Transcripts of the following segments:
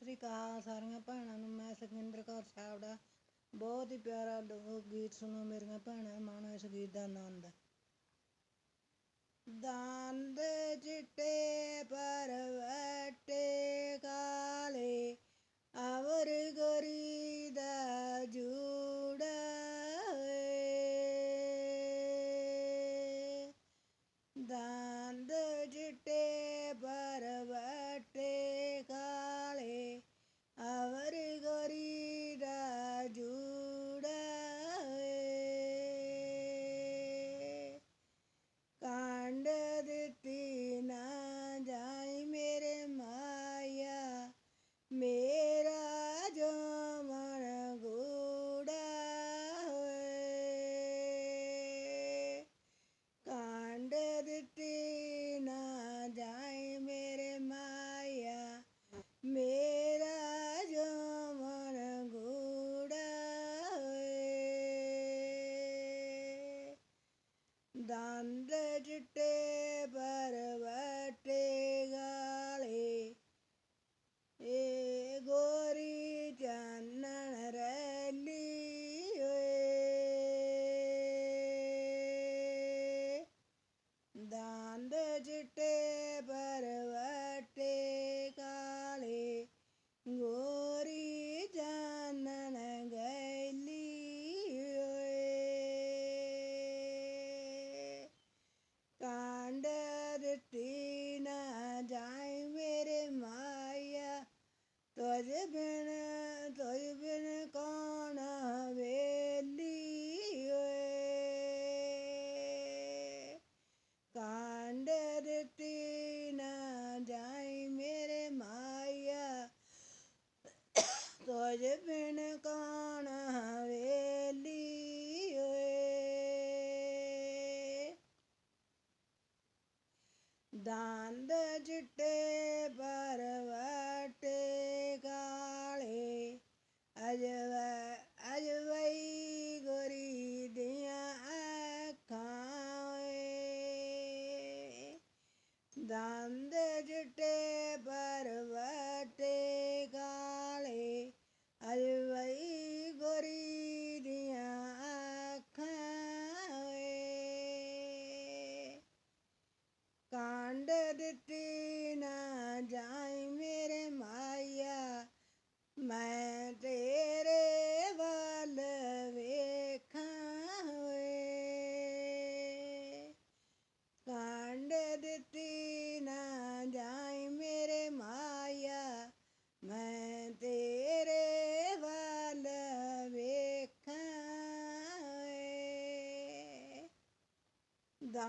ਸ੍ਰੀ ਅਕਾਲ ਸਾਰੀਆਂ ਭੈਣਾਂ ਨੂੰ, ਮੈਂ ਸੁਖਿੰਦਰ ਕੌਰ ਸਾਵੜਾ ਬਹੁਤ ਹੀ ਪਿਆਰਾ ਲੋਕ ਗੀਤ ਸੁਣੋ ਮੇਰੀਆਂ ਭੈਣਾਂ, ਮਾਣੋ ਇਸ ਗੀਤ ਦਾ ਆਨੰਦ। ਦੰਦ ਚਿੱਟੇ, ਪਰਵਟੇ ਕਾਲੇ, ਅਵਰ ਗਰੀ ਦਾ ਜੂੜਾ ਦੰਦ ਚਿੱਟੇ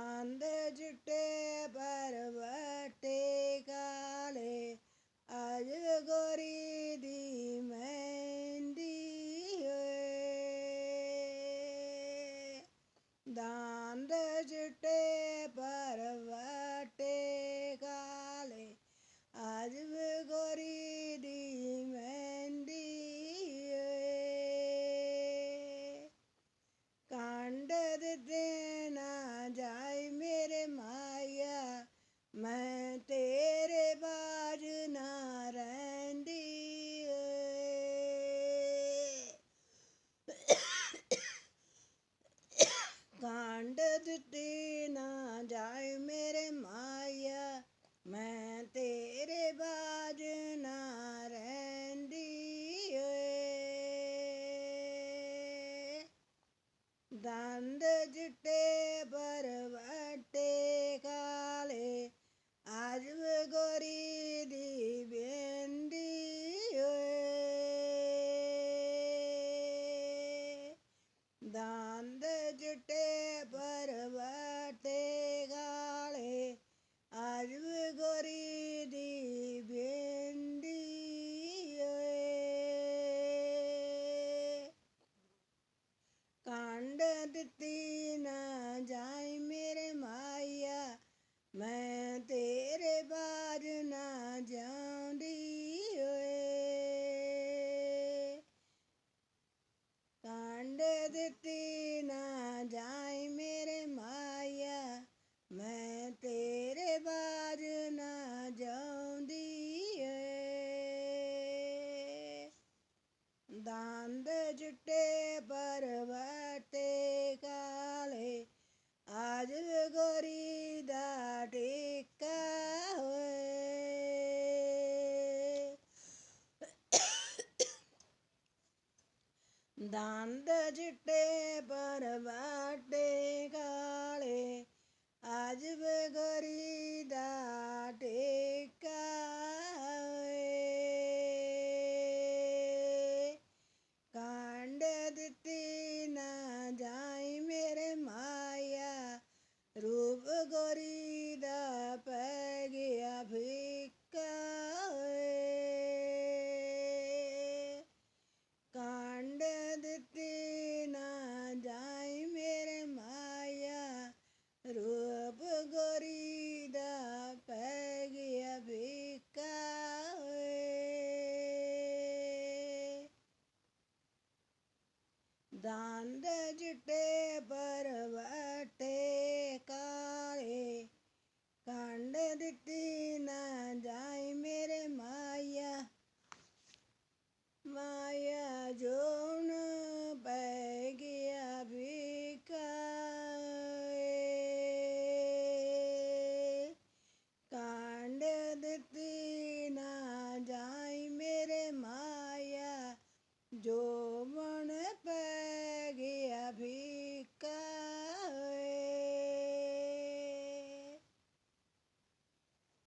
आंधे चिट्टे पर्वते काले आज गोरी बदती ना जाए मेरे माया मैं तेरे बार ना जाऊंदी दांद जुटे परवा ਦੰਦ ਚਿੱਟੇ ਪਰਵਤੇ ਕਾਲੇ। ਆਜ ਵੇ ਗੋਰੀ ਚੰਦ ਚਿੱਟੇ ਪਰਵਟੇ ਕਾਲੇ। ਕੰਡ ਦਿੱਤੀ ਨਾ ਜਾਏ ਮੇਰੇ ਮਾਇਆ। ਮਾਇਆ